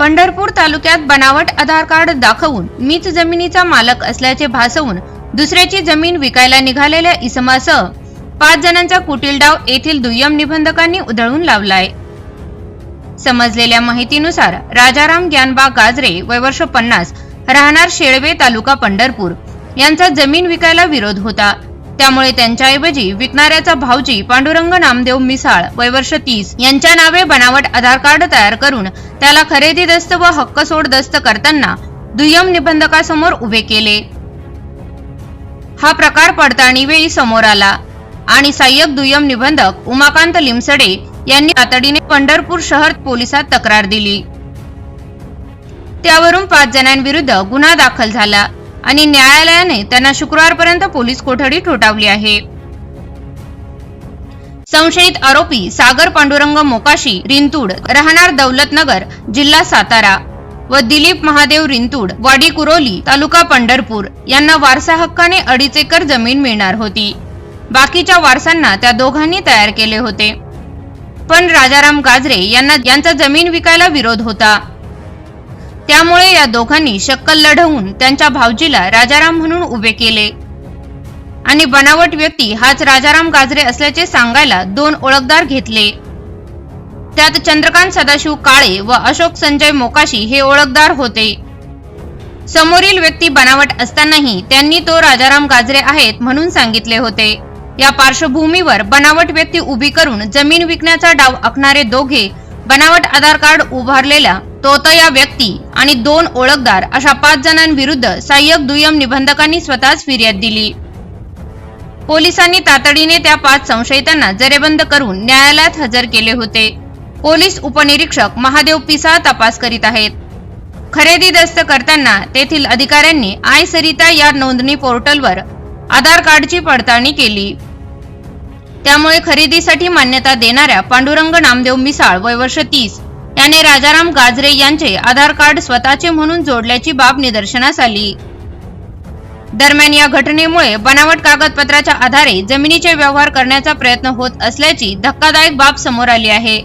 पंढरपूर तालुक्यात बनावट आधार कार्ड दाखवून मीच जमिनीचा मालक असल्याचे भासवून दुसऱ्याची जमीन विकायला निघालेल्या इसमासह पाच जणांचा कुटील डाव येथील दुय्यम निबंधकांनी उधळून लावलाय. समजलेल्या माहितीनुसार राजाराम ज्ञानबा गाजरे वय वर्ष पन्नास राहणार शेळवे तालुका पंढरपूर. यांचा जमीन विकायला विरोध होता. त्यामुळे त्यांच्याऐवजी विकणाऱ्याचा भाऊजी पांडुरंग नामदेव मिसाळ वयवर्ष तीस यांच्या नावे बनावट आधार कार्ड तयार करून त्याला खरेदी दस्त व हक्क सोड दस्त करताना दुय्यम निबंधकासमोर उभे केले. हा प्रकार पडताळणी वेळी समोर आला आणि सहाय्यक दुय्यम निबंधक उमाकांत लिमसडे यांनी तातडीने पंढरपूर शहर पोलिसात तक्रार दिली. त्यावरून पाच जणांविरुद्ध गुन्हा दाखल झाला. आणि न्यायालयाने त्यांना शुक्रवारपर्यंत पोलीस कोठडी ठोठावली आहे. संशयित आरोपी सागर पांडुरंग मोकाशी रिंतूड राहणार दौलतनगर जिल्हा सातारा व दिलीप महादेव रिंतूड वाडी कुरोली तालुका पंढरपूर यांना वारसा हक्काने अडीच एकर जमीन मिळणार होती. बाकीच्या वारसांना त्या दोघांनी तयार केले होते. पण राजाराम गाजरे यांना यांचा जमीन विकायला विरोध होता. त्यामुळे या दोघांनी शक्कल लढवून त्यांच्या भावजीला राजाराम म्हणून उभे केले. आणि बनावट व्यक्ती हाच राजाराम गाजरे असल्याचे सांगायला दोन ओळखदार घेतले. त्यात चंद्रकांत सदाशिव काळे व अशोक संजय मोकाशी हे ओळखदार होते. समोरील व्यक्ती बनावट असतानाही त्यांनी तो राजाराम गाजरे आहेत म्हणून सांगितले होते. या पार्श्वभूमीवर बनावट व्यक्ती उभी करून जमीन विकण्याचा डाव आखणारे दोघे बनावट आधार कार्ड तोता तोतया व्यक्ती आणि दोन ओळखदार अशा पाच जणांविरुद्ध सहाय्यक दुय्यम निबंधकांनी स्वतःच फिर्याद दिली. पोलिसांनी तातडीने त्या पाच संशयितांना जरेबंद करून न्यायालयात हजर केले होते. पोलीस उपनिरीक्षक महादेव पिसा तपास करीत आहेत. खरेदी दस्त करताना तेथील अधिकाऱ्यांनी आय सरिता या नोंदणी पोर्टलवर आधार कार्डची पडताळणी केली. त्यामुळे खरेदीसाठी मान्यता देणाऱ्या पांडुरंग नामदेव मिसाळ वय वर्ष तीस त्याने राजाराम गाजरे यांचे आधार कार्ड स्वतःचे म्हणून जोडल्याची बाब निदर्शनास आली. दरम्यान या घटनेमुळे बनावट कागदपत्राच्या आधारे जमिनीचे व्यवहार करण्याचा प्रयत्न होत असल्याची धक्कादायक बाब समोर आली आहे.